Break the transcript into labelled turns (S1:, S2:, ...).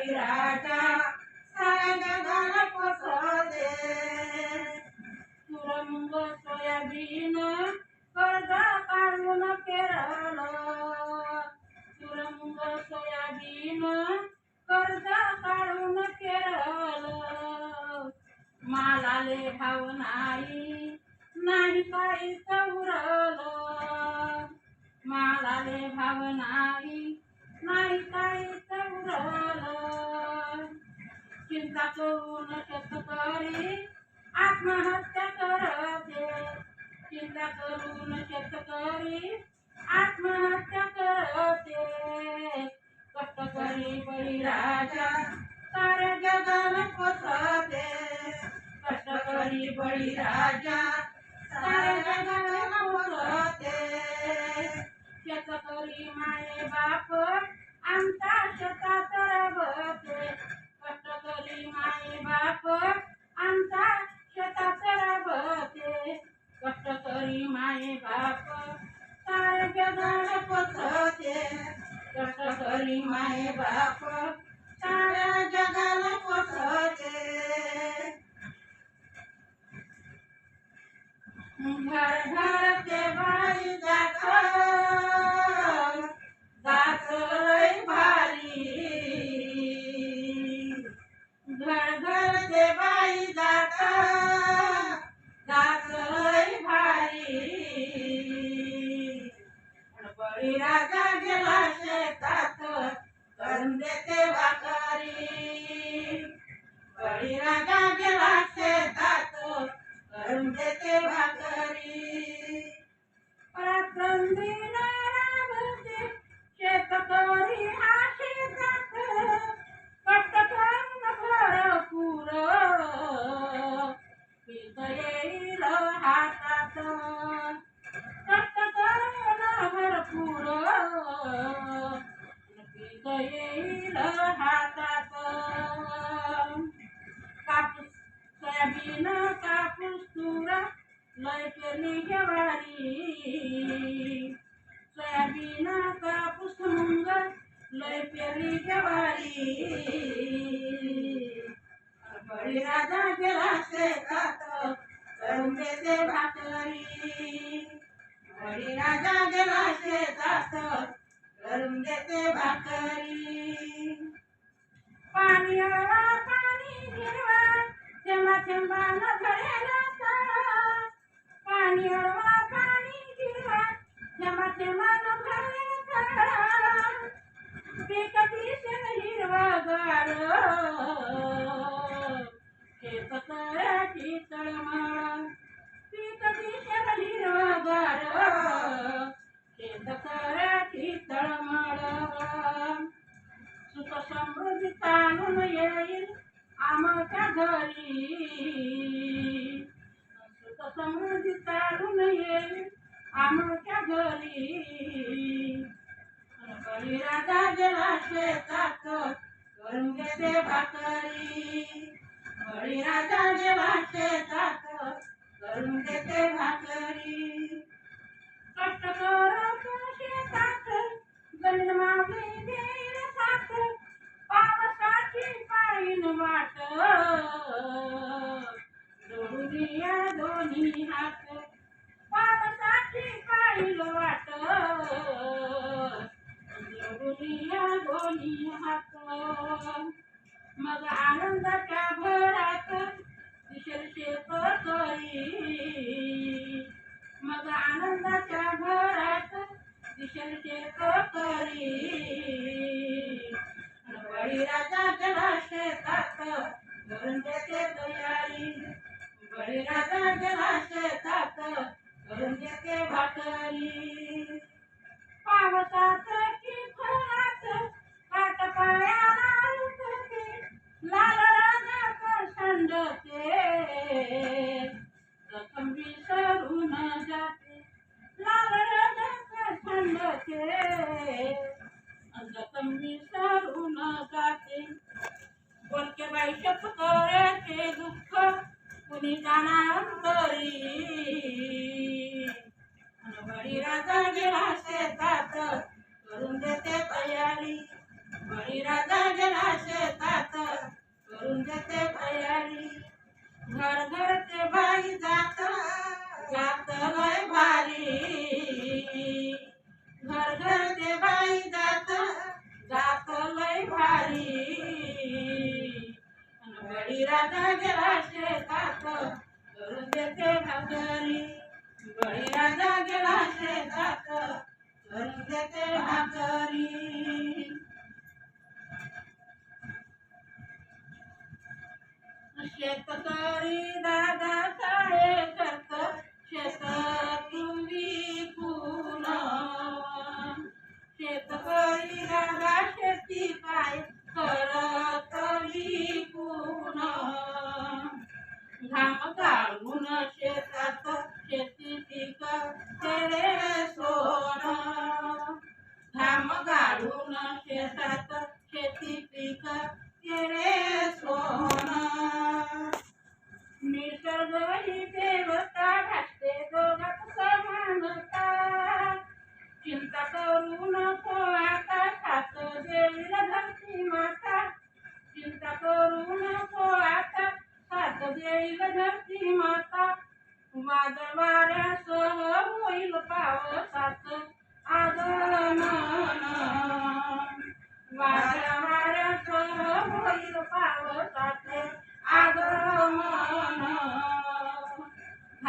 S1: बळीराजा साऱ्या जगाला पसरते. तुरंग सोयाबीन कर्ज काढून केरळ तुरंग सोयाबीन कर्ज काढून केरळ मालाले भाव नाही नाही काहीच उरलं मालाले भाव नाही वाचवून करून शेतकरी आत्महत्या करते चिंता करून शेतकरी आत्महत्या करते कष्टकरी बळीराजा साऱ्या जगाला पसरते बळी बळीराजा साऱ्या जगाला पसरते शेतकरी माये बाप आमचा शेतात राबते बाप आमचा शेतात राबते कष्टकरी माये बाप साऱ्या जगाला पसरते कष्टकरी माये बाप साऱ्या जगाला पसरते घर घर ते बाई दाखल बळी राजा गेला शेतात करून ते भाकरी बळीराजा गेला शेतात करून ते भाकरी पातंदी नारावते शेतकरी हा शेतात पटकन करून भरपूर पित येईल हातात सोयाबीन कापूस तुरा लय पेरणी ज्वारी सोयाबीन कापूस मुंग लय पेरणी ज्वारी बळी राजा गेला शेतात करून देते भाकरी. बळी राजा गेला शेतात करून देते भाकरी. समृद्धी ताणून येईल आमच्या घरी. समृद्धी ताणून ये आमच्या घरी. बळीराजा गेला शेतात करून घेते भाकरी. बळीराजा गेला शेतात करून घेते भाकरी. कष्ट करत शेतात गंड मावली देईल साथ पावसाची पायीन वाट. जोडूया दोन्ही हात. पावसाची पायीन वाट. जोडूया दोन्ही हात. मग आनंदाच्या भरात दिशेल करी. मग आनंदाच्या भरात दिशेल करी. बळीराजा जला शेतात करून तयारी बळी राजा करून देते भाकरी पावसात की खोरात काट पायाला उतरते लाल राजाचं संडते प्रथम विसरून जाते लाल राजाचं संडते जखम विसरून जाते बोलके बाई शेतकऱ्याचे दुःख कुणी जाणार तरी? बळीराजा गेला शेतात करून देते तयारी बळीराजा गेला शेतात करून घर घर ते बाई जात शेतात करून देते भाकरी. शेतकरी दादा काळे करत शेत तुम्ही पुन्हा शेतकरी दादा काढून शेतात शेती पीक केले सोन. निसर्ग ही देवता घातले दोघात समानता. चिंता करू नको आता सात देईल धरती माता. चिंता करू नको आता सात देईल धरती माता. माझ्या वाऱ्यासह